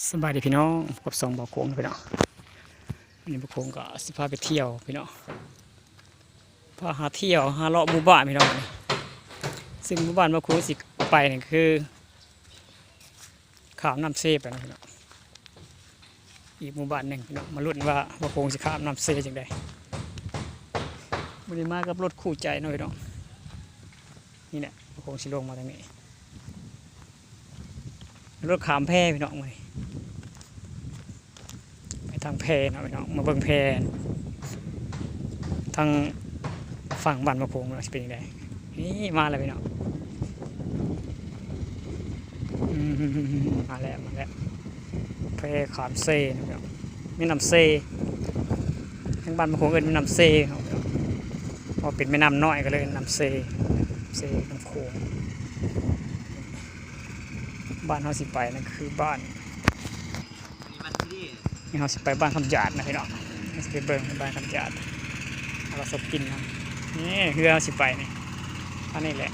สบายดีพี่น้องพบสองบ่อโค้งพี่น้องนนี้บ่อโค้งก็สิพาไปเที่ยวพี่น้องพาหาเที่ยวหาเลาะหมู่บ้านพี่น้องวันนี้ซึ่งหมู่บ้านบ่อโค้งสิไปนี่คือขามน้ำเซไปนะพี่น้องอีกหมู่บ้านหนึ่งพี่น้องมาลุ้นว่าบ่อโค้งสิขามน้ำเซจังใดวันนี้มากับรถคู่ใจเนาะพี่น้องนี่แหละบ่อโค้งสิลงมาทางนี้ รถขามแพ่พี่น้องมานี่ไปทางแพเนะพี่น้องมาเบิ่งแพ่ทางฝั่งบ้านมะพร้าวมันจะเป็นยังไงนี่มาแล้วพี่น้องมาแล้วมาแล้วแพ่ขามเซนะพี่น้องแม่นำเซ่ทางบ้านมะพร้าวเอินแม่นำเซ่พอเป็นแม่นำน้อยก็เลยนำเซ่เซน้ำโขง บ้านเฮาสิไปนั่นคือบ้านนี่เราสิไปบ้านคำหยาดนะพี่น้องเราสิไปเบิ่งบ้านคำหยาดเราสกินนะนี่เรือเราสิไปนี่อันนี้แหละ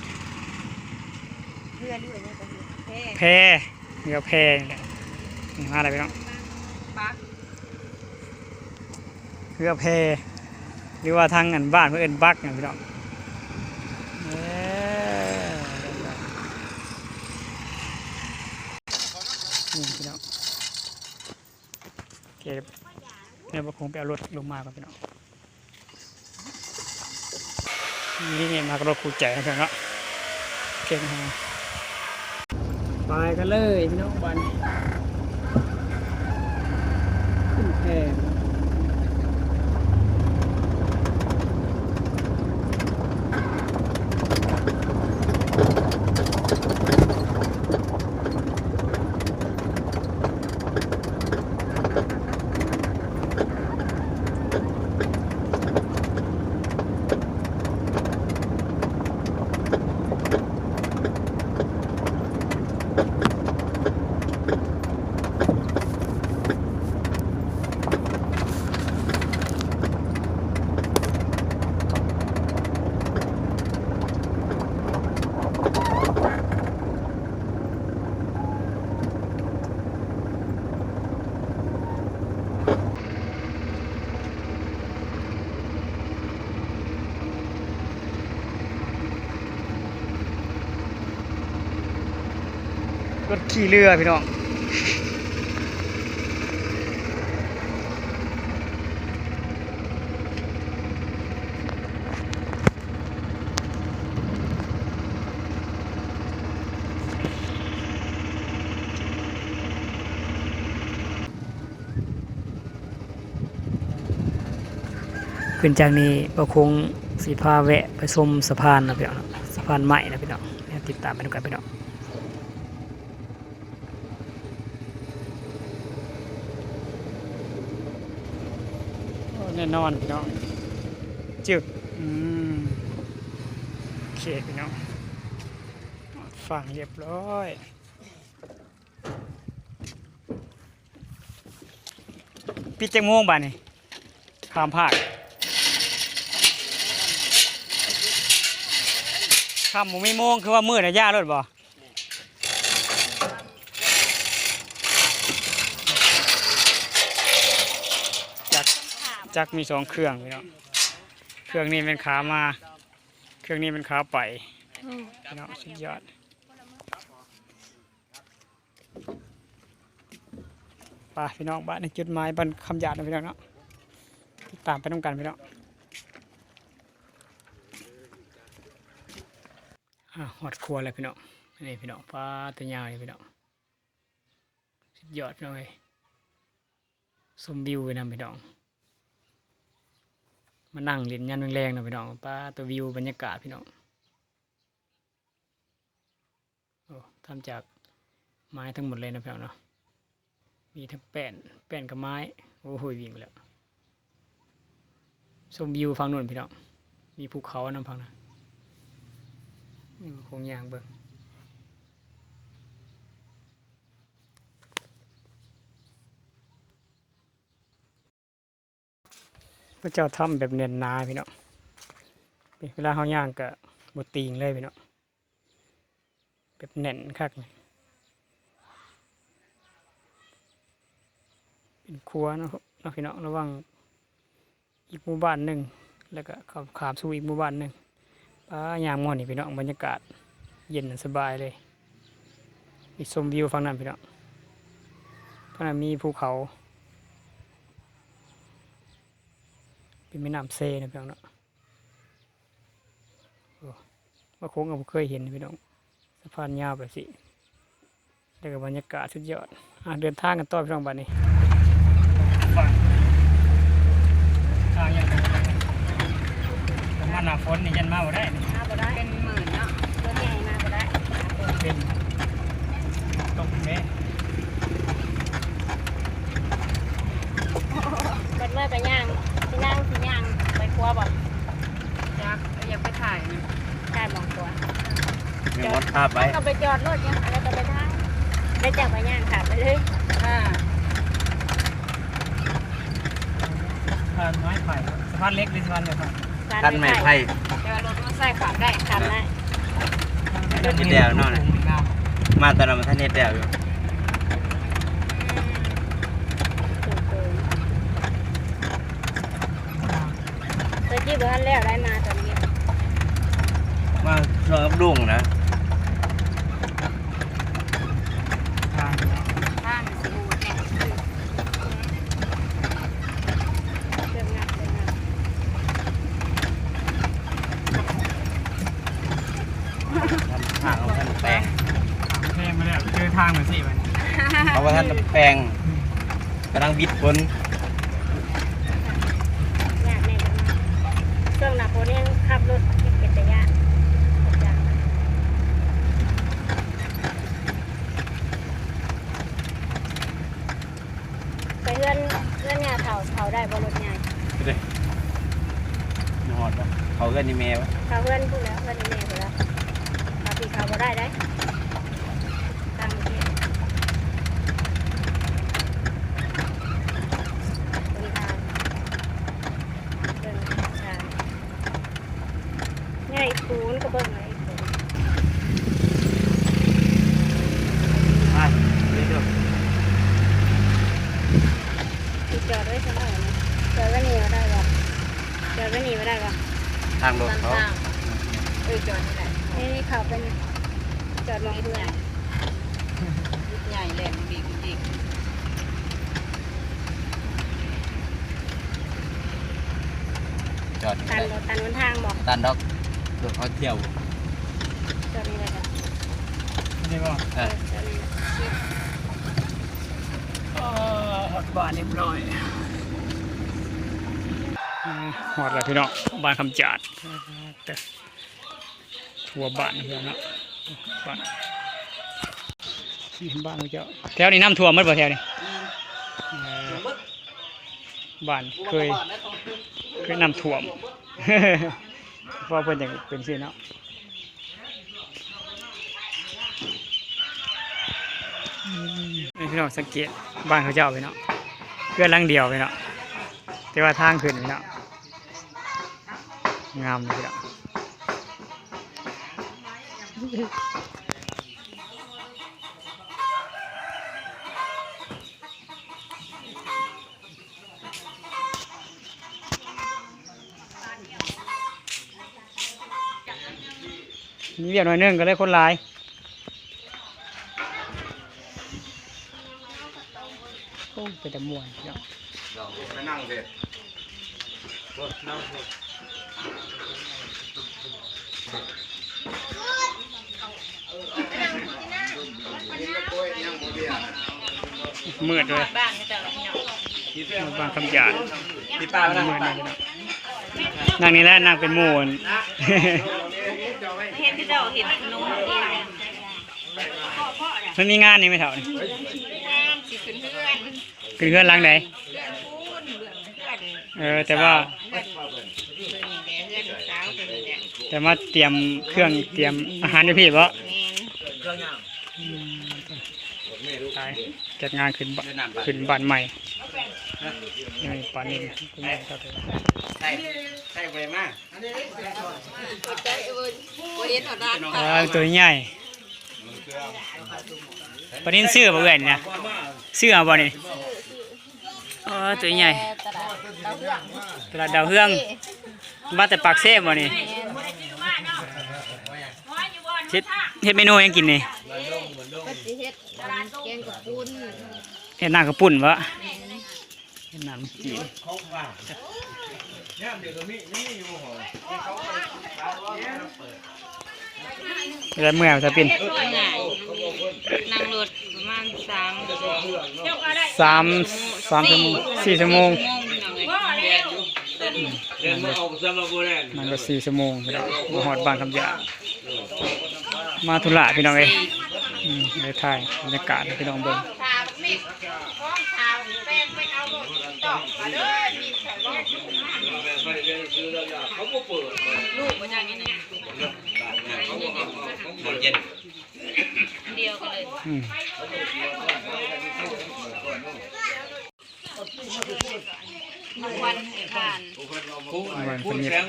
เรือเรือเนี่ยก็คือแพแพเรือแพนี่แหละนี่มาอะไรพี่น้องปักเรือแพหรือว่าทางอันบ้านเพื่นเอนบักนะพี่น้องเอ้ยนี่พี่น้อง โอเคเดี๋ยวคงไปเอารถลงมาก่อนพี่น้องนี่มากรถคู่ใจนะพี่น้องเนาะเก่งฮะไปกันเลยพี่น้องบันขึ้นแพร ถขี่เรือพี่น้องขึ้นจากนี้ก็คงสีพาแวะไปชมสะพานนะพี่น้องสะพานใหม่นะพี่น้องติดตามไปดูกันพี่น้อง แน่นอนพี่น้องจึกอืมโอเคพี่น้องฟังเรียบร้อยปิดจังม่วงบ้านี่ข้ามภาคข้ามหมูไม่โมงคือว่ามืดนะย่ารถบ่จัก จักมีสองเครื่องพี่น้องเครื่องนี้เป็นขามา เครื่องนี้เป็นขาไปพี่น้องสุดยอดป่าพี่น้องบ้านในจุดหมายบ้านคำหยาดนะพี่น้องเนาะตามไปน้องกันพี่น้องหอดครัวเลยพี่น้องนี่พี่น้องปลาตัวยาวเลยพี่น้องสุดยอดเลยสมวิวไปนำพี่น้อง มานั่งเล่นยันแรงๆนะพี่น้องป้าตัววิวบรรยากาศพี่น้องโอ้ทำจากไม้ทั้งหมดเลยนะพี่น้องเนาะมีทั้งแป้นแป้นกับไม้โอ้โหวิ่งแล้วชมวิวฟังนู่นพี่น้องมีภูเขานำฟังนะนี่คงยางเบิ่ง พระเจ้าทำแบบเนียนนาพี่เน้องเวลาเขาย่างกับบตีงเลยพี่เน้องแบบแน่นคักเลยเป็นครัวเนาะครับเนาะพี่น้องระหว่างอีกหมู่บ้านหนึ่งแล้วก็ขับขามสู่อีกหมู่บ้านหนึ่งป้ายามม่อนนี่พี่เน้องบรรยากาศเย็นสบายเลยมีชมวิวฝั่งนั้นพี่เน้องฝั่งนั้นมีภูเขา เป็นแม่น้ำเซนะพี่น้องเนาะโอ้ว่าโค้งกับเคยเห็นพี่น้องสะพานยาวแบบสิแล้วก็บรรยากาศสุดยอดอะเดินทางกันต่อพี่น้องบัดนี้ทางยังมาหนาฝนนี่ยันมาบ่ได้มาบ่ได้เป็นหมื่นเนาะตัวใหญ่มาบ่ได้เป็นตกเมเปิดเมื่อไปย่างไป นั่งสิย่างไปครัวบ่อยากอยากไปถ่ายถ่ายมองตัวมีมดภาพไว้ก็ไปจอดรถยังแล้วก็ไปถ่ายได้จากไปย่างขับไปเลยอ่าสะพานไม้ไผ่สะพานเล็กหรือสะพานใหญ่ครับท่านไม่ไพ่เจอรถมันใส่ขับได้ขับได้นิดเดียวเนาะนะมาตอนนั้นมันท่านเน็ตเดียวอยู่ ตะกี้บ้านแล้วได้มาตอนนี้มาช่วงกับลุงนะทางบ้านสมูทเนี่ยเรื่อนเรื่อนท่านทางของท่านแปลงแพงมาแล้วเจอทางเหมือนสิมันเพราะว่าท่านแปลงกำลังบิดคน ยากแน่กันมาช่วง หน้าฝนยังขับรถเป็นแต่ยาไปเลื่อนเลื่อนงาเผาเผาได้บนรถใหญ่หอดวะเขาก็นี่แมวะเขาเพื่อนพูดแล้วเพื่อนแม่พูดแล้วเขาตีเขาบ่ได้ได้ตามที่บริการเดินทางง่ายคูนก็เบิ่งเลย ไปเรื่อย ที่จอดไว้เสมอนะจอดไว้นี่มาได้ปะ จอดไว้นี่มาได้ปะๆทางรถเขาเออจอดนี่แหละนี่นี่เขาเป็นจอดมองเพื่อนใหญ่แหลมบีบจริงจอดตันรถตันบนทางบอกตันดอกรถเขาเที่ยวจอดนี่เลยจ้ะนี่ป่ะเออจอดนี่เลยหอดบ้านเรียบร้อย หอดแล้วพี่น้องบ้านคำจาดแต่ทัวบ้านพี่น้องเนาะบ้านนี่บ้านเขาเจ้าแถวนี้น้ำท่วมหมั้ยบ่แถวนี้เออบ้านเคยเคยน้ำท่วมเพราะเพิ่นอย่างเป็นสิเนาะนี่พี่น้องสังเกตบ้านเขาเจ้าพี่เนาะเพื่อนหลังเดียวพี่เนาะแต่ว่าทางขึ้นพี่เนาะ งามเลยพี่เนาะมีเวียกหน่อยหนึงก็เลยคนหลายโอ้เป็นแต่ม่วนเนาะไปนั่งเด็ด มืดเลยบ้านก็จะเราพี่น้องบางคำหยาดพี่ป้าไปนั่งมืดเลยเนาะนั่งนี่แหละนั่งเป็นหมูนเห็นที่เจ้าเห็นขนมเองมันมีงานนี่ไหมเท่านี่สิขึ้นเพื่อนคือเพื่อนหลังไหนพูดเรื่องเพื่อนเออแต่ว่า แหละแต่มาเตรียมเครื่องเตรียมอาหารด้พี่เพราะแม่นตายจัดงานขึ้นบ้านขึ้นบ้านใหม่นี่ปานินคุณแม่ครับใช่ใช่ไปมากใจเอ้ยบ่เห็นหอตัวใหญ่ปานนี้ซื้อบ่เอ่ยนี่นะซื้อบ่นี่ตัวใหญ่ตลาดดาวเรื่องตลาดดาวเฮืองมาแต่ปากเซ่บ่นี่ เฮ็ดเฮ็ดเมนูหยังกินนี่ก็สิเฮ็ดแกงกับปุ้นเฮ็ดน้ำกระปุ่นวะเฮ็ดน้ำจีนเวลาเมื่อยจะเป็นง่ายนั่งรถประมาณสามสามสามชั่วโมงสี่ชั่วโมงโมงพี่น้องเลยเดินมาออกสำหรับโบราณมันก็สี่ชั่วโมงพี่น้องมาหอดบางคำหยา มาธุระพี่น้องเอ้ยในถ่ายบรรยากาศพี่น้องเบิ่งทามิกของทาแป้งไปเอาดอกมาด้อมีแถวรอบลูกมันอย่างนี้นะหมดเย็นเดียวกันเลยอืมทุกวันผ่านวันเป็นเย็บ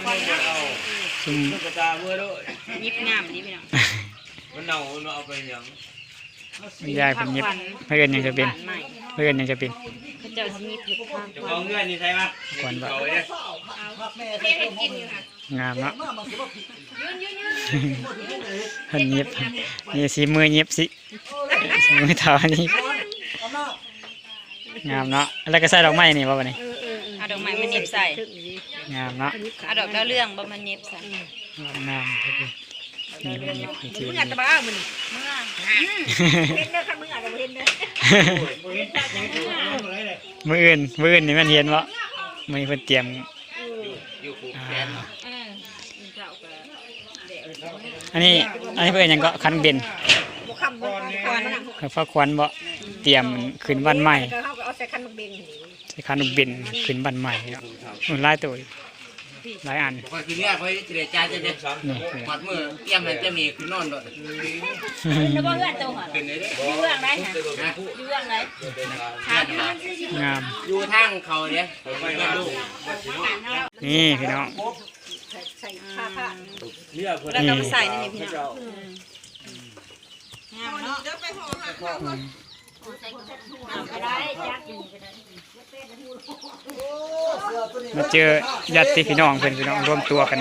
ซุ่มกระตาเมื่อด้วยยิบงามนี่พี่น้อง มันเน่ามันเอาไปยังยายเป็นเย็บเพื่อนยังจะเป็นบ้านใหม่เพื่อนยังจะเป็นเขาเจ้าสิยิบเห็ดข้างจะคเอาวันเงื่อนนี่ใช่ไหมก่อนว่าเอาเนี่ยเฮ็ดให้กินอยู่ค่ะงามเนาะเพิ่นเย็บนี่สีมือเย็บสิสีมือเท้านี่งามเนาะแล้วก็ใส่ดอกไม้นี่ว่าบัดนี้เอาดอกไม้มาเน็บใส่งามเนาะเอาดอกดาวเรื่องบ่มาเน็บใส่งาม นี่เพิ่นเย็บให้ถือมึงอาจจะบ้ามึงเห็นเด้อค่ะมึงอาจจะเห็นเด้อมืออื่นมืออื่นนี่มันเห็นบ่มื้อนี้เพิ่นเตรียมอันนี้อันนี้เพิ่อนยังก็คันเบนบ่คำบ่ควันเพิ่นฟ้าควันบ่เตรียมขึ้นวันใหม่ใช้คันเบนขึ้นวันใหม่เนาะมันหลายตัว หลายอันคอยคือเนี่ยคอยเจรจาจะเด็ดนี่หมัดมือเตรียมเลยจะมีคือนอนด้วยแล้วบ่เฮือนโตหั่นเป็นเลยอยู่เรื่องไหนฮะอยู่เรื่องไหนงาม อยู่ทางเขาเนี่ยไปมาดูนี่พี่น้อง ใส่ผ้าผ้าเนี่ยคนแล้วก็มาใส่นี่พี่น้องงามเนาะ มก็ได้จักอยู่ก็ได้มาเจอญาติพี่น้องเพื่อนพี่น้องรวมตัวกัน